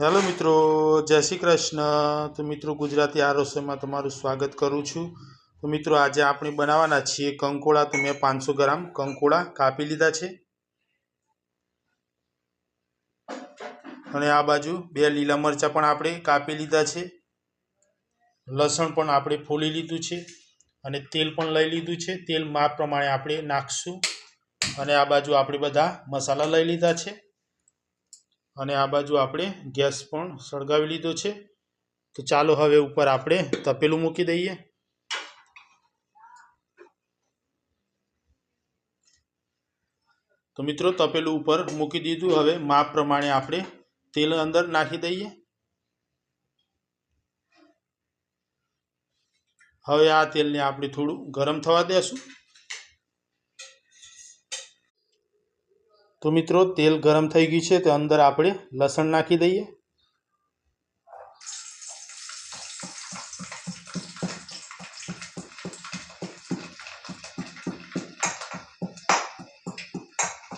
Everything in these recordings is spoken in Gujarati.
હેલો મિત્રો, જય શ્રી કૃષ્ણ. તો મિત્રો, ગુજરાતી આ તમારું સ્વાગત કરું છું. તો મિત્રો, આજે આપણે બનાવવાના છીએ કંકોડા. તો મેં પાંચસો ગ્રામ કંકોડા કાપી લીધા છે. અને આ બાજુ બે લીલા મરચાં પણ આપણે કાપી લીધા છે. લસણ પણ આપણે ફોલી લીધું છે અને તેલ પણ લઈ લીધું છે. તેલ માપ પ્રમાણે આપણે નાખશું અને આ બાજુ આપણે બધા મસાલા લઈ લીધા છે. અને આ બાજુ આપણે ગેસ પણ સળગાવી લીધો છે. તો ચાલો હવે ઉપર આપણે તપેલું મૂકી દઈએ. તો મિત્રો તપેલું ઉપર મૂકી દીધું. હવે માપ પ્રમાણે આપણે તેલ અંદર નાખી દઈએ. હવે આ તેલને આપણે થોડું ગરમ થવા દેશું. તો મિત્રો તેલ ગરમ થઈ ગયું છે તો અંદર આપણે લસણ નાખી દઈએ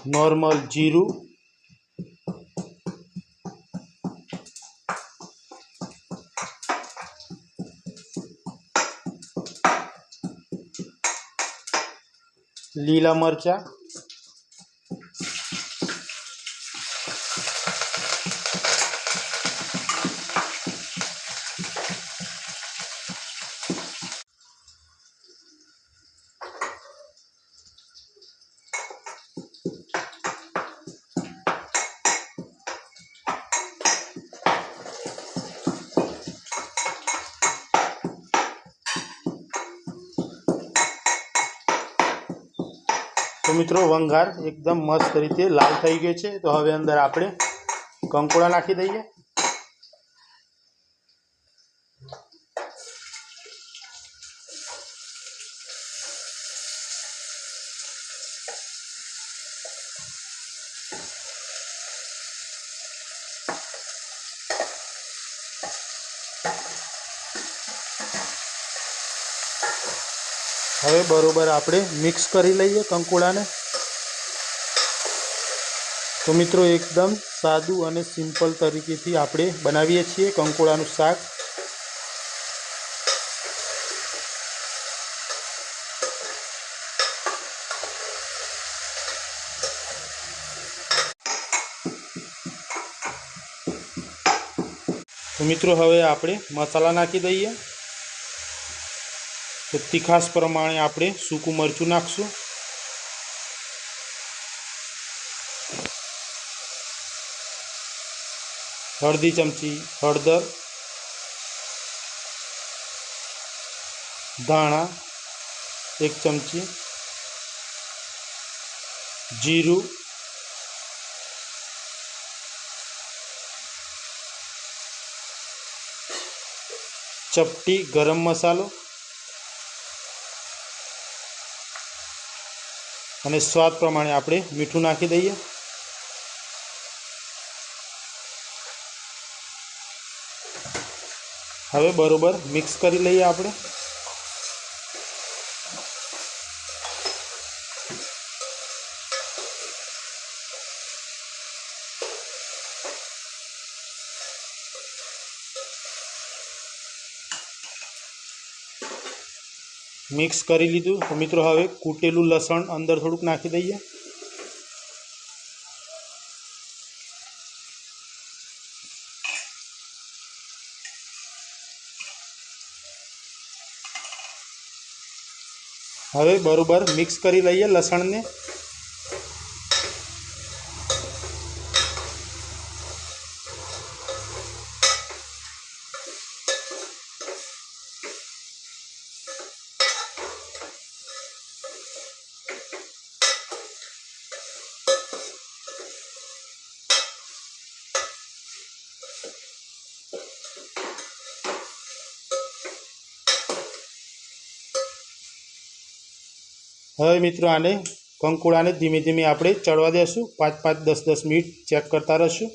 નોર્મલ જીરું લીલા મરચાં તો મિત્રો વંઘાર એકદમ મસ્ત રીતે લાલ થઈ ગયો છે. તો હવે અંદર આપણે કંકોડા નાખી દઈએ. હવે બરોબર આપણે મિક્સ કરી લઈએ કંકોડાને. તો મિત્રો એકદમ સાદું અને સિમ્પલ તરીકેથી આપણે બનાવીએ છીએ કંકોડાનું શાક. તો મિત્રો હવે આપણે મસાલા નાખી દઈએ. તો તીખાસ પ્રમાણે આપણે સૂકું મરચું નાખશું. હળદી ચમચી હળદર, ધાણા, એક ચમચી, જીરું, ચપટી ગરમ મસાલો અને સ્વાદ પ્રમાણે આપણે મીઠું નાખી દઈએ. હવે બરોબર મિક્સ કરી લઈએ આપણે. મિક્સ કરી લીધું. તો મિત્રો, હવે કૂટેલું લસણ અંદર થોડુંક નાખી દઈએ. હવે બરોબર મિક્સ કરી લઈએ લસણને. હવે મિત્રો આને કંકુડાને ધીમે ધીમે આપણે ચડવા દેશું. પાંચ પાંચ, દસ દસ મિનિટ ચેક કરતા રહીશું.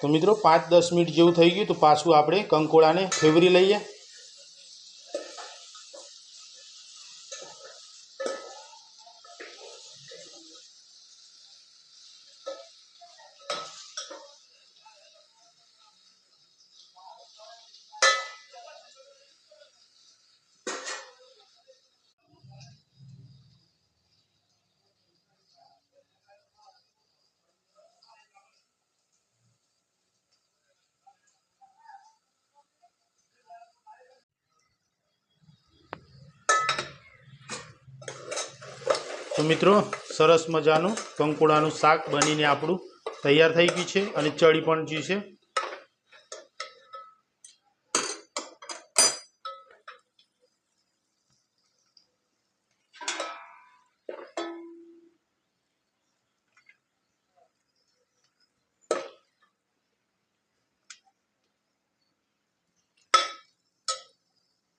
તો મિત્રો પાંચ, દસ મિનિટ જેવું થઈ ગયું તો પાછું આપણે કંકોડાને ફેવરી લઈએ. મિત્રો, સરસ મજાનું કંકોડાનું શાક બનીને આપણું તૈયાર થઈ ગયું છે અને ચડી પણ ગયું છે.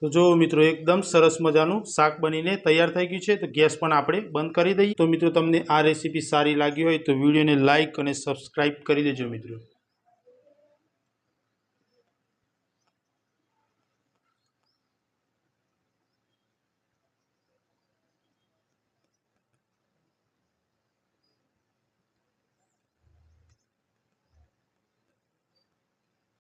તો જો મિત્રો એકદમ સરસ મજાનું શાક બનીને તૈયાર થઈ ગયું છે, તો ગેસ પણ આપણે બંધ કરી દઈએ. તો મિત્રો તમને આ રેસીપી સારી લાગી હોય તો વિડીયોને લાઇક અને સબસ્ક્રાઈબ કરી દેજો મિત્રો.